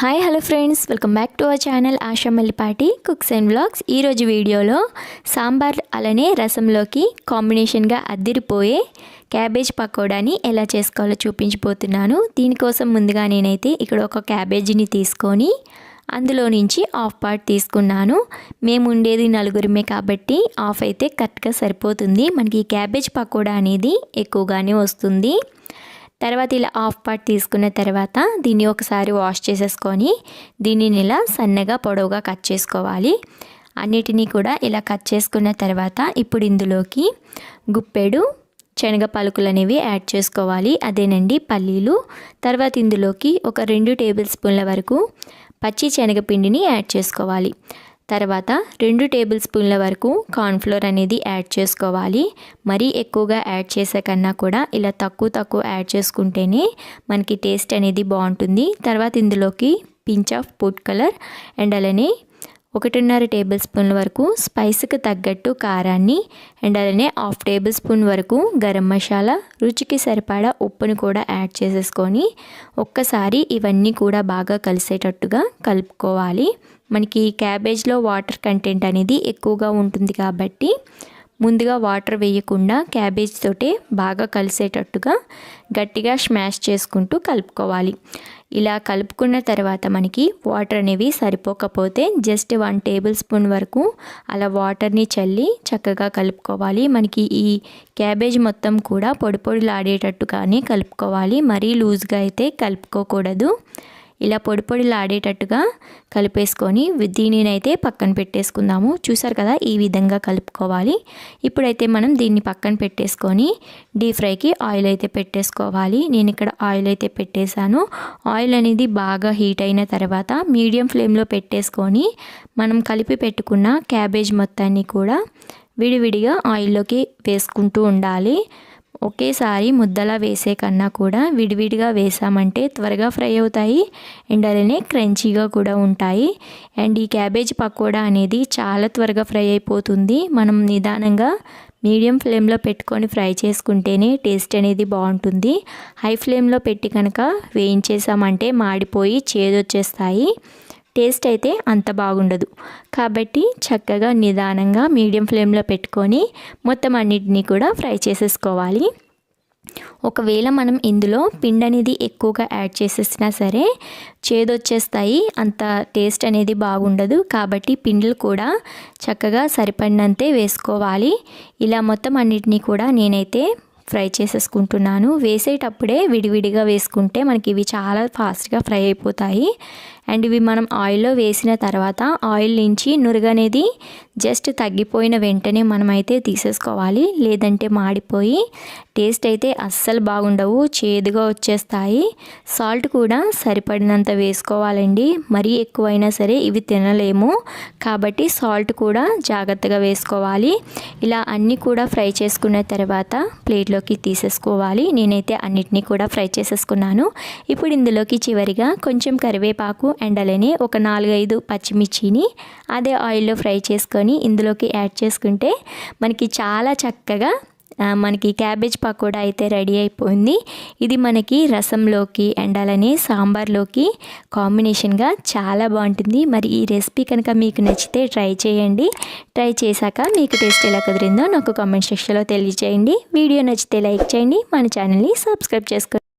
Hi hello friends welcome back to our channel Asha Mallipati cooks and blogs ఈరోజు వీడియోలో సాంబార్ అలానే రసంలోకి కాంబినేషన్గా అద్దిరిపోయే cabbage పకోడాని ఎలా చేసుకోవాలో చూపించిపోతున్నాను దీనికోసం ముందుగా నేనైతే ఇక్కడ ఒక క్యాబేజీని తీసుకొని అందులో నుంచి ఆఫ్ పార్ట్ తీసుకున్నాను. మేము ఉండేది నలుగురిమే కాబట్టి ఆఫ్ అయితే కరెక్ట్గా సరిపోతుంది. మనకి ఈ క్యాబేజ్ పకోడా అనేది ఎక్కువగానే వస్తుంది. తర్వాత ఇలా హాఫ్ పార్ట్ తీసుకున్న తర్వాత దీన్ని ఒకసారి వాష్ చేసేసుకొని దీనిని ఇలా సన్నగా పొడవుగా కట్ చేసుకోవాలి. అన్నిటినీ కూడా ఇలా కట్ చేసుకున్న తర్వాత ఇప్పుడు ఇందులోకి గుప్పెడు శనగ పలుకులు అనేవి యాడ్ చేసుకోవాలి. అదేనండి పల్లీలు. తర్వాత ఇందులోకి ఒక రెండు టేబుల్ స్పూన్ల వరకు పచ్చి శనగపిండిని యాడ్ చేసుకోవాలి. తర్వాత రెండు టేబుల్ స్పూన్ల వరకు కార్న్ఫ్లోర్ అనేది యాడ్ చేసుకోవాలి. మరీ ఎక్కువగా యాడ్ చేసే కన్నా కూడా ఇలా తక్కువ తక్కువ యాడ్ చేసుకుంటేనే మనకి టేస్ట్ అనేది బాగుంటుంది. తర్వాత ఇందులోకి pinch of food colour and అలానే ఒకటిన్నర టేబుల్ స్పూన్ల వరకు స్పైస్కి తగ్గట్టు కారాన్ని అండ్ అలానే హాఫ్ టేబుల్ స్పూన్ వరకు గరం మసాలా రుచికి సరిపడా ఉప్పుని కూడా యాడ్ చేసేసుకొని ఒక్కసారి ఇవన్నీ కూడా బాగా కలిసేటట్టుగా కలుపుకోవాలి. మనకి క్యాబేజ్లో వాటర్ కంటెంట్ అనేది ఎక్కువగా ఉంటుంది కాబట్టి ముందుగా వాటర్ వేయకుండా క్యాబేజ్ తోటే బాగా కలిసేటట్టుగా గట్టిగా స్మాష్ చేసుకుంటూ కలుపుకోవాలి. ఇలా కలుపుకున్న తర్వాత మనకి వాటర్ అనేవి సరిపోకపోతే జస్ట్ వన్ టేబుల్ స్పూన్ వరకు అలా వాటర్ని చల్లి చక్కగా కలుపుకోవాలి. మనకి ఈ క్యాబేజ్ మొత్తం కూడా పొడి పొడిలాడేటట్టుగానే కలుపుకోవాలి. మరీ లూజ్గా అయితే కలుపుకోకూడదు. ఇలా పొడి పొడిలాడేటట్టుగా కలిపేసుకొని దీనినైతే పక్కన పెట్టేసుకుందాము. చూసారు కదా ఈ విధంగా కలుపుకోవాలి. ఇప్పుడైతే మనం దీన్ని పక్కన పెట్టేసుకొని డీప్ ఫ్రైకి ఆయిల్ అయితే పెట్టేసుకోవాలి. నేను ఇక్కడ ఆయిల్ అయితే పెట్టేశాను. ఆయిల్ అనేది బాగా హీట్ అయిన తర్వాత మీడియం ఫ్లేమ్లో పెట్టేసుకొని మనం కలిపి పెట్టుకున్న క్యాబేజ్ మొత్తాన్ని కూడా విడివిడిగా ఆయిల్లోకి వేసుకుంటూ ఉండాలి. ఒకేసారి ముద్దలా వేసే కన్నా కూడా విడివిడిగా వేసామంటే త్వరగా ఫ్రై అవుతాయి. అండ్ అలానే క్రంచీగా కూడా ఉంటాయి. అండ్ ఈ క్యాబేజ్ పకోడా అనేది చాలా త్వరగా ఫ్రై అయిపోతుంది. మనం నిదానంగా మీడియం ఫ్లేమ్లో పెట్టుకొని ఫ్రై చేసుకుంటేనే టేస్ట్ అనేది బాగుంటుంది. హై ఫ్లేమ్లో పెట్టి కనుక వేయించేసామంటే మాడిపోయి చేదొచ్చేస్తాయి. టేస్ట్ అయితే అంత బాగుండదు. కాబట్టి చక్కగా నిదానంగా మీడియం ఫ్లేమ్లో పెట్టుకొని మొత్తం అన్నిటినీ కూడా ఫ్రై చేసేసుకోవాలి. ఒకవేళ మనం ఇందులో పిండి అనేది ఎక్కువగా యాడ్ చేసేసినా సరే చేదొచ్చేస్తాయి. అంత టేస్ట్ అనేది బాగుండదు. కాబట్టి పిండిలు కూడా చక్కగా సరిపడినంతే వేసుకోవాలి. ఇలా మొత్తం అన్నిటినీ కూడా నేనైతే ఫ్రై చేసేసుకుంటున్నాను. వేసేటప్పుడే విడివిడిగా వేసుకుంటే మనకి ఇవి చాలా ఫాస్ట్గా ఫ్రై అయిపోతాయి. అండ్ ఇవి మనం ఆయిల్లో వేసిన తర్వాత ఆయిల్ నుంచి నురుగనేది జస్ట్ తగ్గిపోయిన వెంటనే మనమైతే తీసేసుకోవాలి. లేదంటే మాడిపోయి టేస్ట్ అయితే అస్సలు బాగుండవు చేదుగా వచ్చేస్తాయి. సాల్ట్ కూడా సరిపడినంత వేసుకోవాలండి. మరీ ఎక్కువైనా సరే ఇవి తినలేము. కాబట్టి సాల్ట్ కూడా జాగ్రత్తగా వేసుకోవాలి. ఇలా అన్నీ కూడా ఫ్రై చేసుకున్న తర్వాత ప్లేట్లోకి తీసేసుకోవాలి. నేనైతే అన్నిటినీ కూడా ఫ్రై చేసేసుకున్నాను. ఇప్పుడు ఇందులోకి చివరిగా కొంచెం కరివేపాకు అండ్ అలానే ఒక నాలుగైదు పచ్చిమిర్చిని అదే ఆయిల్లో ఫ్రై చేసుకొని ఇందులోకి యాడ్ చేసుకుంటే మనకి చాలా చక్కగా మనకి క్యాబేజ్ పకోడా అయితే రెడీ అయిపోయింది. ఇది మనకి రసంలోకి అండ్ అలానే సాంబార్లోకి కాంబినేషన్గా చాలా బాగుంటుంది. మరి ఈ రెసిపీ కనుక మీకు నచ్చితే ట్రై చేయండి. ట్రై చేశాక మీకు టేస్ట్ ఎలా కుదిరిందో నాకు కామెంట్ సెక్షన్లో తెలియజేయండి వీడియో నచ్చితే లైక్ చేయండి. మన ఛానల్ని సబ్స్క్రైబ్ చేసుకోండి.